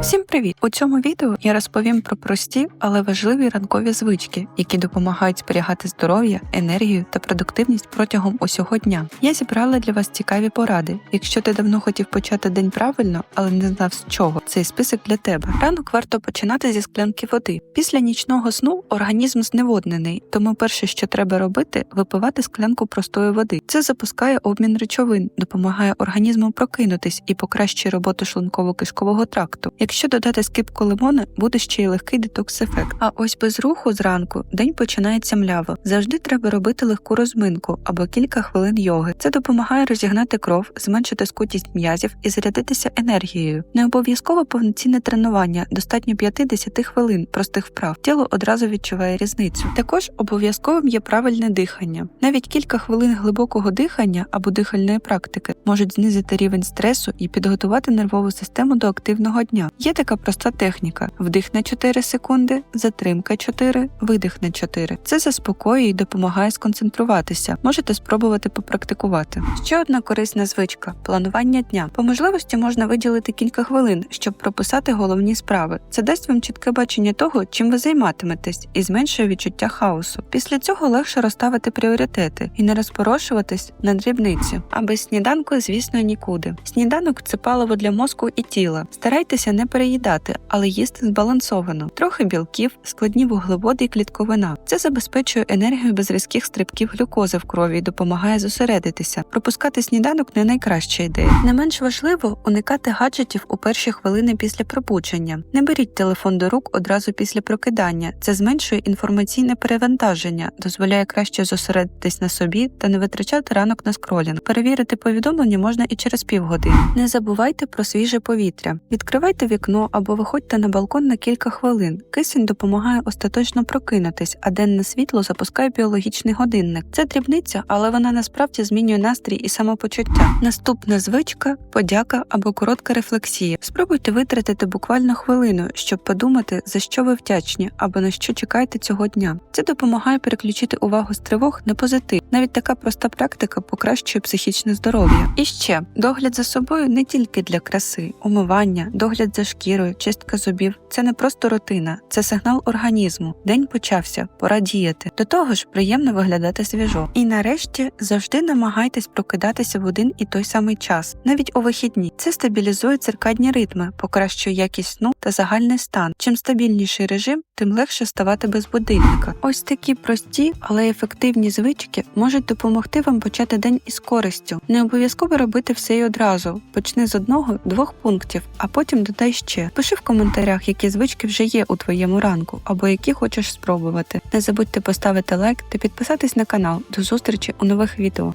Всім привіт! У цьому відео я розповім про прості, але важливі ранкові звички, які допомагають зберігати здоров'я, енергію та продуктивність протягом усього дня. Я зібрала для вас цікаві поради. Якщо ти давно хотів почати день правильно, але не знав з чого, цей список для тебе. Ранок варто починати зі склянки води. Після нічного сну організм зневоднений, тому перше, що треба робити, випивати склянку простої води. Це запускає обмін речовин, допомагає організму прокинутись і покращує роботу шлунково-кишкового тракту. Якщо додати скипку лимона, буде ще й легкий детокс-ефект. А ось без руху зранку день починається мляво. Завжди треба робити легку розминку або кілька хвилин йоги. Це допомагає розігнати кров, зменшити скутість м'язів і зарядитися енергією. Не обов'язково повноцінне тренування, достатньо 5-10 хвилин простих вправ. Тіло одразу відчуває різницю. Також обов'язковим є правильне дихання. Навіть кілька хвилин глибокого дихання або дихальної практики можуть знизити рівень стресу і підготувати нервову систему до активного дня. Є така проста техніка: вдих на 4 секунди, затримка 4, видих на 4. Це заспокоює і допомагає сконцентруватися. Можете спробувати попрактикувати. Ще одна корисна звичка планування дня. По можливості можна виділити кілька хвилин, щоб прописати головні справи. Це дасть вам чітке бачення того, чим ви займатиметесь, і зменшує відчуття хаосу. Після цього легше розставити пріоритети і не розпорошуватись на дрібниці. А без сніданку, звісно, нікуди. Сніданок це паливо для мозку і тіла. Старайтеся не переїдати, але їсти збалансовано. Трохи білків, складні вуглеводи і клітковина. Це забезпечує енергію без різких стрибків глюкози в крові і допомагає зосередитися. Пропускати сніданок не найкраща ідея. Не менш важливо уникати гаджетів у перші хвилини після пробудження. Не беріть телефон до рук одразу після прокидання. Це зменшує інформаційне перевантаження, дозволяє краще зосередитись на собі та не витрачати ранок на скролінг. Перевірити повідомлення можна і через півгодини. Не забувайте про свіже повітря. Відкривайте вікно або виходьте на балкон на кілька хвилин. Кисень допомагає остаточно прокинутись, а денне світло запускає біологічний годинник. Це дрібниця, але вона насправді змінює настрій і самопочуття. Наступна звичка подяка або коротка рефлексія. Спробуйте витратити буквально хвилину, щоб подумати, за що ви вдячні або на що чекаєте цього дня. Це допомагає переключити увагу з тривог на позитив. Навіть така проста практика покращує психічне здоров'я. І ще догляд за собою не тільки для краси, умивання, догляд за шкірою, чистка зубів це не просто рутина, це сигнал організму. День почався, пора діяти. До того ж, приємно виглядати свіжо. І нарешті завжди намагайтесь прокидатися в один і той самий час, навіть у вихідні. Це стабілізує циркадні ритми, покращує якість сну та загальний стан. Чим стабільніший режим, тим легше ставати без будильника. Ось такі прості, але ефективні звички можуть допомогти вам почати день із користю. Не обов'язково робити все й одразу. Почни з одного-двох пунктів, а потім додай ще. Пиши в коментарях, які звички вже є у твоєму ранку або які хочеш спробувати. Не забудьте поставити лайк та підписатись на канал. До зустрічі у нових відео.